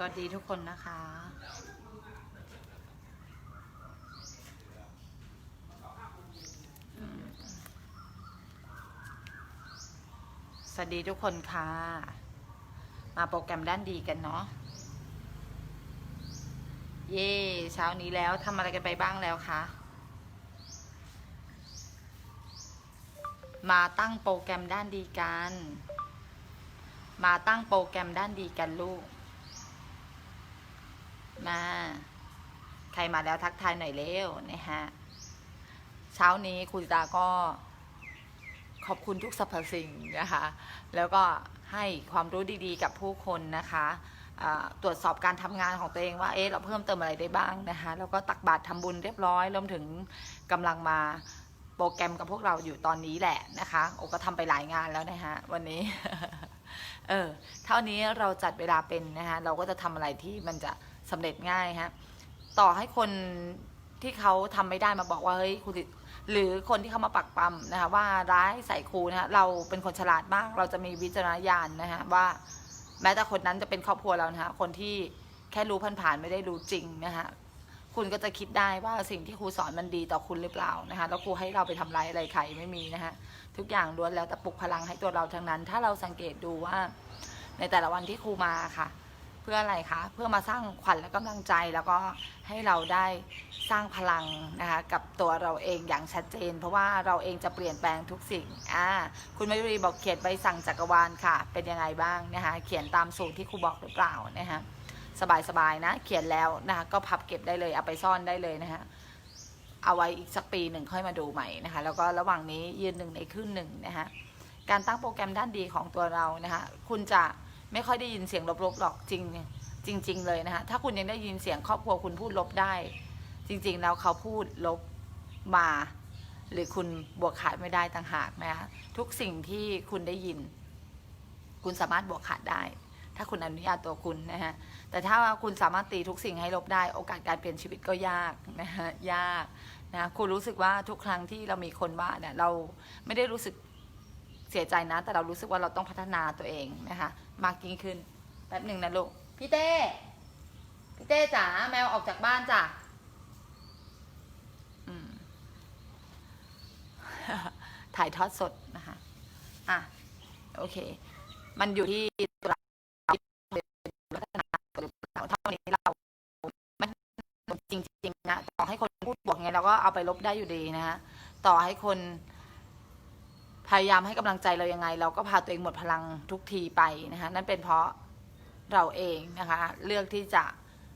สวัสดีทุกคนนะคะ สวัสดีทุกคนค่ะ มาโปรแกรมด้านดีกันเนาะ เย่เช้านี้แล้วทำอะไรกันไปบ้างแล้วคะ มาตั้งโปรแกรมด้านดีกัน มาตั้งโปรแกรมด้านดีกันลูก มา ใครมาแล้วทักทายหน่อยเร็วนะฮะ เช้านี้คุณตาก็ ขอบคุณทุกสรรพสิ่งนะคะ แล้วก็ให้ความรู้ดีๆ กับผู้คนนะคะตรวจสอบการทำงานของตัวเองว่าเอ๊ะเราเพิ่มเติมอะไรได้บ้างนะคะแล้วก็ตักบาตรทำบุญเรียบร้อยรวมถึงกำลังมาโปรแกรมกับพวกเราอยู่ตอนนี้แหละนะคะโอก็ทำไปหลายงานแล้วนะฮะวันนี้ เออเท่านี้เราจัดเวลาเป็นนะคะเราก็จะทำอะไรที่มันจะ สำเร็จง่ายฮะต่อให้คนที่เขาทำไม่ได้มาบอกว่าเฮ้ยคุณติหรือคนที่เขามาปักปั๊มนะคะว่าร้ายใส่ครูนะคะเราเป็นคนฉลาดมาก เราจะมีวิจารณญาณนะคะว่า แม้แต่คนนั้นจะเป็นครอบครัวเรานะคะคนที่แค่รู้ผ่านๆไม่ได้รู้จริงนะคะคุณก็จะคิดได้ว่าสิ่งที่ครูสอนมันดีต่อคุณหรือเปล่านะคะแล้วครูให้เราไปทำร้ายอะไรใครไม่มีนะคะทุกอย่างล้วนแล้วแต่ปลุกพลังให้ตัวเราทั้งนั้น ถ้าเราสังเกตดูว่า ในแต่ละวันที่ครูมาค่ะ พื่ออะไรคะเพื่อมาสร้างขวัญและกำลังใจแล้วก็ให้เราได้สร้างพลังนะคะกับตัวเราเองอย่างชัดเจน เพราะว่าเราเองจะเปลี่ยนแปลงทุกสิ่งอ่าคุณมายุรีบอกเขียนใบสั่งจักรวาลค่ะ เป็นยังไงบ้างนะคะเขียนตามสูตรที่ครูบอกหรือเปล่านะคะสบายๆนะ เขียนแล้วนะคะก็พับเก็บได้เลยเอาไปซ่อนได้เลยนะคะเอาไว้อีกสักปีหนึ่งค่อยมาดูใหม่นะคะแล้วก็ระหว่างนี้ยืนหนึ่งในครึ่งหนึ่งนะคะการตั้งโปรแกรมด้านดีของตัวเรานะคะคุณจะ ไม่ค่อยได้ยินเสียงลบๆหรอกจริงจริง ๆ เลยนะคะถ้าคุณยังได้ยินเสียงครอบครัวคุณพูดลบได้ จริง ๆ แล้วเขาพูดลบมา หรือคุณบวกขาดไม่ได้ต่างหากนะคะทุกสิ่งที่คุณได้ยิน คุณสามารถบวกขาดได้ ถ้าคุณอนุญาตตัวคุณนะฮะแต่ถ้าคุณสามารถตีทุกสิ่งให้ลบได้ โอกาสการเปลี่ยนชีวิตก็ยากนะฮะยากนะคุณรู้สึกว่าทุกครั้งที่เรามีคนว่าเนี่ยเราไม่ได้รู้สึก เสียใจนะ แต่เรารู้สึกว่าเราต้องพัฒนาตัวเองนะคะ มากยิ่งขึ้นแป๊บหนึ่งนะลูก พี่เต้ พี่เต้จ๋าแมวออกจากบ้านจ้ะถ่ายทอดสดนะคะ อะ โอเค มันอยู่ที่ตัวเราพัฒนาตัวเราเท่านี้เราไม่จริงๆนะ ต่อให้คนพูดบวกไงเราก็เอาไปลบได้อยู่ดีนะคะต่อให้คน พยายามให้กำลังใจเรายังไง เราก็พาตัวเองหมดพลังทุกทีไปนะคะนั่นเป็นเพราะเราเองนะคะเลือกที่จะ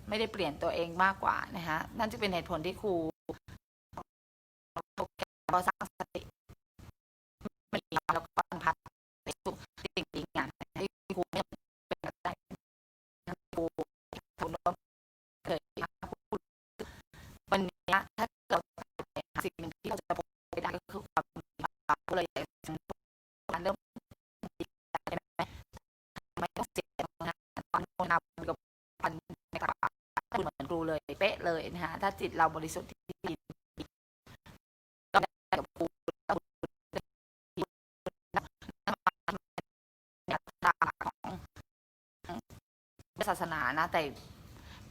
ไม่ได้เปลี่ยนตัวเองมากกว่านะคะนั่นจะเป็นเหตุผลที่ครูเราสร้างสติแล้วก็บรรพัดในทุกสิ่งดีงามให้ครูเนี่ยเป็นกำลังใจครูครูน้องเคยพูดวันนี้ถ้าเราสิ่งหนึ่งที่เราจะพบไปได้ก็คือความก็เลยอยากจะการเริ่มไม่ต้องเสียนะตอนโนนากับปันในกระเป๋าคุณเหมือนครู เลยนะฮะถ้าจิตเราบริสุทธิ์ที่ดีก็ได้กับครูแล้วของศาสนานะแต่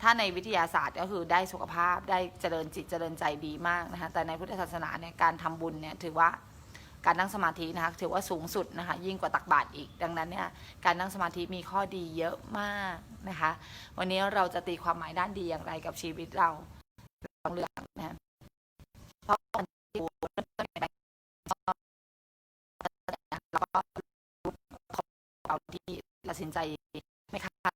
ถ้าในวิทยาศาสตร์ก็คือได้สุขภาพได้เจริญจิตเจริญใจดีมากนะคะแต่ในพุทธศาสนาเนี่ยการทำบุญเนี่ยถือว่า การนั่งสมาธินะคะถือว่าสูงสุดนะคะยิ่งกว่าตักบาตรอีกดังนั้นเนี่ยการนั่งสมาธิมีข้อดีเยอะมากนะคะ วันนี้เราจะตีความหมายด้านดีอย่างไรกับชีวิตเราลองเลือกนะเพราะวันที่เราก็รู้เราที่ตัดสินใจไม่คาด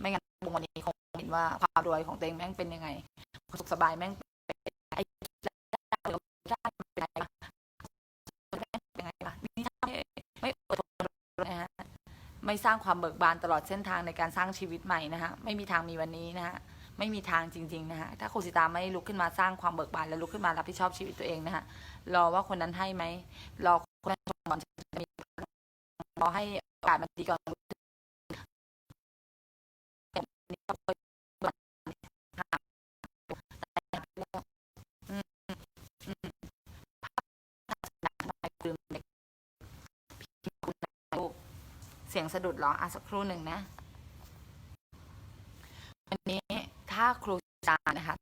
ไม่งั้นวันนี้คงเห็นว่าความรวยของตัวเองแม่งเป็นยังไงสุขสบายแม่งเป็นไอ้เป็นไง ยังไงล่ะนี่ถ้าไม่ไม่อดทนนะฮะ ไม่สร้างความเบิกบานตลอดเส้นทางในการสร้างชีวิตใหม่นะฮะไม่มีทางมีวันนี้นะฮะไม่มีทางจริง ๆ นะฮะถ้าโคสิตาไม่ลุกขึ้นมาสร้างความเบิกบานและลุกขึ้นมารับผิดชอบชีวิตตัวเองนะฮะรอว่าคนนั้นให้ไหมรอคนนั้นก่อนจะมีรอให้โอกาสมันดีก่อน เสียงสะดุดหรออะสักครู่หนึ่งนะ วันนี้ถ้าครูจารนะคะ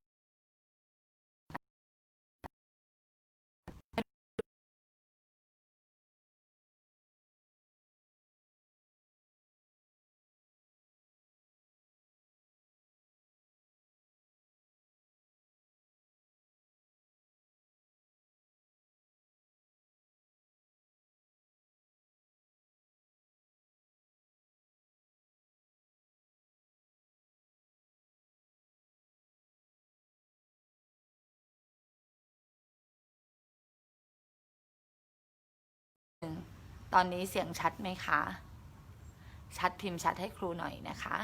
ตอนนี้เสียงชัดไหมคะ ชัดพิมพ์ชัดให้ครูหน่อยนะคะ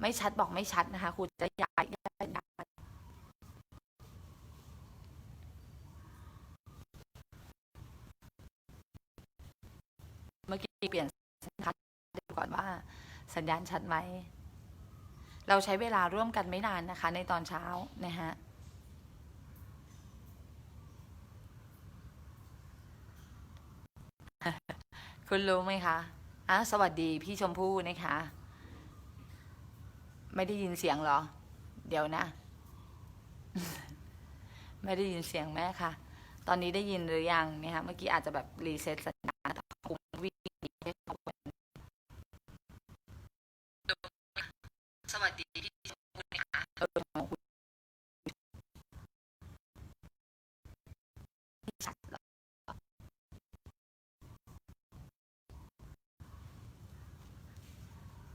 ไม่ชัดบอกไม่ชัดนะคะครูจะย้ายย้ายย้ายเมื่อกี้เปลี่ยนสัญญาณดูก่อนว่า สัญญาณชัดไหม เราใช้เวลาร่วมกันไม่นานนะคะ ในตอนเช้านะฮะ คุณรู้ไหมคะอะสวัสดีพี่ชมพู่นะคะ ไม่ได้ยินเสียงหรอ เดี๋ยวนะ ไม่ได้ยินเสียงแม่ค่ะ ตอนนี้ได้ยินหรือยังเนี่ยคะเมื่อกี้อาจจะแบบรีเซ็ตสัญญาณคุมวิ่งสวัสดีพี่ชมพู่นะคะเออของคุณชัดเหรอ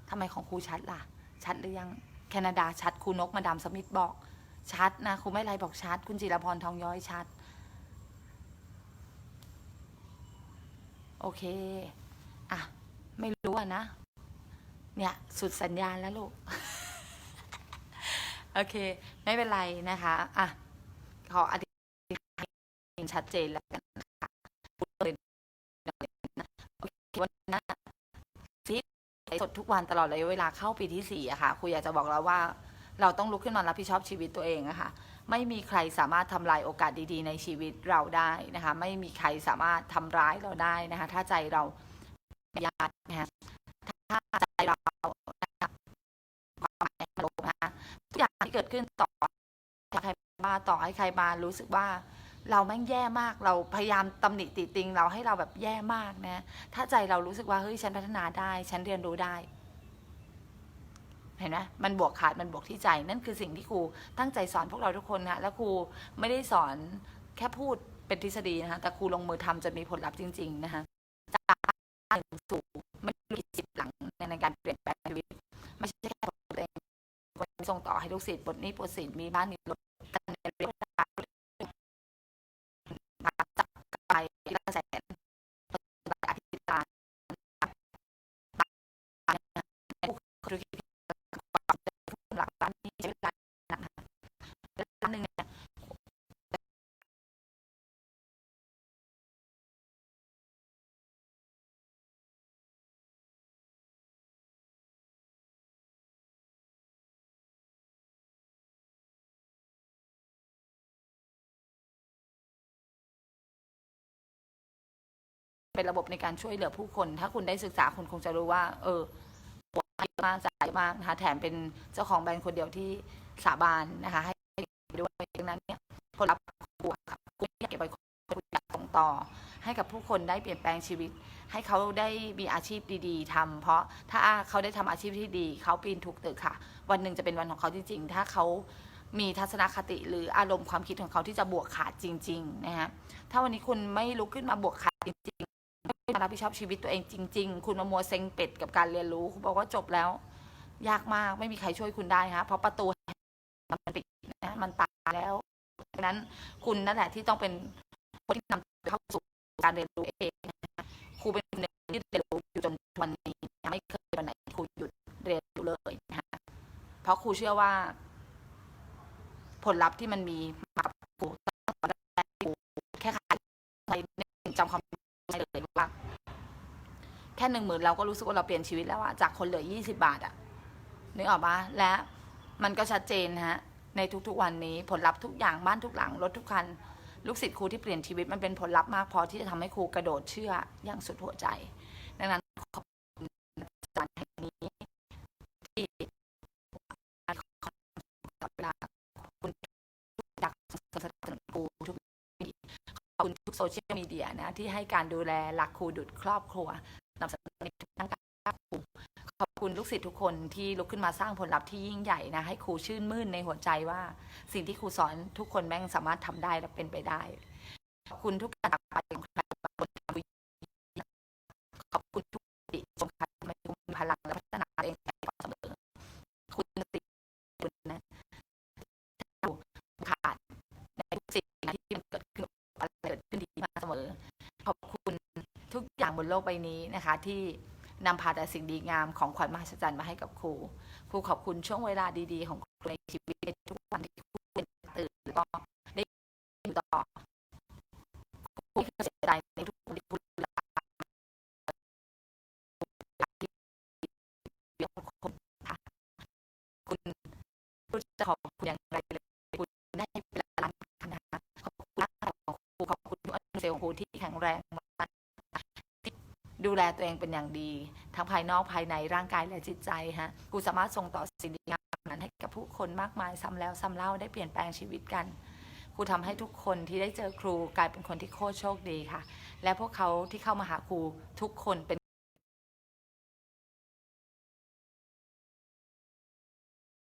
ทำไมของครูชัดล่ะ ชัดหรือยังแคนาดาชัดครูนกมาดามสมิธบอก ชัดนะครูไม่ไรบอกชัด คุณจิรพรทองย้อยชัด โอเค อะ ไม่รู้อะนะ เนี่ยสุดสัญญาณแล้วลูก โอเค ไม่เป็นไรนะคะอะขออธิบายชัดเจนแล้วกันนะคะ ดทุกวันตลอดระยะเวลาเข้าปีที่สี่อะค่ะครูอยากจะบอกเราว่า เราต้องลุกขึ้นมารับผิดชอบชีวิตตัวเองอะค่ะไม่มีใครสามารถทำลายโอกาสดีๆ ในชีวิตเราได้นะคะ ไม่มีใครสามารถทำร้ายเราได้นะคะ ถ้าใจเราอยากนะคะถ้าใจเราความหมายมันลบนะทุกอย่างที่เกิดขึ้นต่อให้ใครมาต่อให้ใครมารู้สึกว่า เราแม่งแย่มากเราพยายามตำหนิติติง เราให้เราแบบแย่มากนะ ถ้าใจเรารู้สึกว่าเฮ้ยฉันพัฒนาได้ ฉันเรียนรู้ได้ เห็นไหมมันบวกขาดมันบวกที่ใจ นั่นคือสิ่งที่ครูตั้งใจสอนพวกเราทุกคนนะแล้วครูไม่ได้สอนแค่พูดเป็นทฤษฎีนะคะแต่ครูลงมือทำจนมีผลลัพธ์จริง ๆ นะคะจากหนึ่งสู่ไม่มีสิบหลังในการเปลี่ยนแปลงชีวิตไม่ใช่แค่ตัวเองคนส่งต่อให้ลูกศิษย์บทนี้บทศิษย์มีบ้านมีรถกันในเรื่องราวมาจับไปที่ละแสนปฏิบัติอธิษฐาน ธุรกิจหลักล้านนี้ใช้เวลานะคะล้านหนึ่งเนี่ยเป็นระบบในการช่วยเหลือผู้คน ถ้าคุณได้ศึกษาคุณคงจะรู้ว่า เออ เยอะมากจ่ายเยอะมากนะคะแถมเป็นเจ้าของแบรนด์คนเดียวที่สาบานนะคะ ให้ด้วยดังนั้นเนี่ยผลลัพธ์ของครูค่ะครูอยากเก็บไว้คุณอยากส่งต่อ ให้กับผู้คนได้เปลี่ยนแปลงชีวิต ให้เขาได้มีอาชีพดีๆทำเพราะถ้าเขาได้ทำอาชีพที่ดีเขาปีนทุกตึกค่ะ วันหนึ่งจะเป็นวันของเขาจริง ๆ ถ้าเขามีทัศนคติหรืออารมณ์ความคิดของเขาที่จะบวกขาดจริง ๆ นะฮะถ้าวันนี้คุณไม่ลุกขึ้นมาบวกขาดจริง มารับผิดชอบชีวิตตัวเองจริง ๆ คุณมามัวเซ็งเป็ดกับการเรียนรู้ คุณบอกว่าจบแล้ว ยากมากไม่มีใครช่วยคุณได้ฮะเพราะประตูมันปิดนะมันตายแล้วดังนั้นคุณนั่นแหละที่ต้องเป็นคนที่นำเข้าสู่การเรียนรู้เองครูเป็นคนหนึ่งที่เรียนรู้อยู่จนวันนี้ไม่เคยวันไหนครูหยุดเรียนรู้เลยนะฮะเพราะครูเชื่อว่า ผลลัพธ์ที่มันมีมาครูตั้งแต่ครูแค่ใครในจำความได้เลยว่า แค่หนึ่งหมื่นเราก็รู้สึกว่าเราเปลี่ยนชีวิตแล้วอะจากคนเหลือยี่สิบาทอะนึกออกปะและมันก็ชัดเจนฮะ ในทุกๆวันนี้ผลลัพธ์ทุกอย่างบ้านทุกหลังรถทุกคัน ลูกศิษย์ครูที่เปลี่ยนชีวิตมันเป็นผลลัพธ์มากพอที่จะทำให้ครูกระโดดเชื่ออย่างสุดหัวใจ ดังนั้นขอบคุณอาจารย์แห่งนี้ที่สนับสนุนครูทุกขอบคุณทุกโซเชียลมีเดียนะที่ให้การดูแลหลักครูดุจครอบครัว นำเสนอในทุกทางการครูขอบคุณลูกศิษย์ทุกคนที่ลุกขึ้นมาสร้างผลลัพธ์ที่ยิ่งใหญ่นะ ให้ครูชื่นมื่นในหัวใจว่า สิ่งที่ครูสอนทุกคนแม่งสามารถทำได้และเป็นไปได้ ขอบคุณทุกการตักไปของใครบางคนทำขอบคุณทุกติชมคันมาคุมพลังและพัฒนาตัวเองไปเสมอ คุณติคุณนะขาดในทุกสิ่งที่มันเกิดขึ้นอะไรเกิดขึ้นดีมาเสมอ ขอบคุณทุกอย่าง บนโลกใบนี้นะคะที่นำพาแต่สิ่งดีงามของขวัญมหัศจรรย์มาให้กับครู ครูขอบคุณช่วงเวลาดีๆ ของครูในชีวิตทุกวันที่ครูเป็นตื่นแล้วก็ได้อยู่ต่อครูไม่เคยเสียใจในทุกวันที่ครูลาที่เดียวกับคนค่ะคุณรู้จะขอบคุณอย่างไรเลยคุณได้เวลาล้านนะคะขอบคุณร่างกายของครูขอบคุณทุกอนุเซลล์ของครูที่แข็งแรงมากที่ ดูแลตัวเองเป็นอย่างดี ทั้งภายนอกภายในร่างกายและจิตใจฮะกูสามารถส่งต่อสิ่งดีงามนั้นให้กับผู้คนมากมายซ้ำแล้วซ้ำเล่าได้เปลี่ยนแปลงชีวิตกันครูทำให้ทุกคนที่ได้เจอครูกลายเป็นคนที่โคตรโชคดีค่ะ และพวกเขาที่เข้ามาหาครูทุกคนเป็น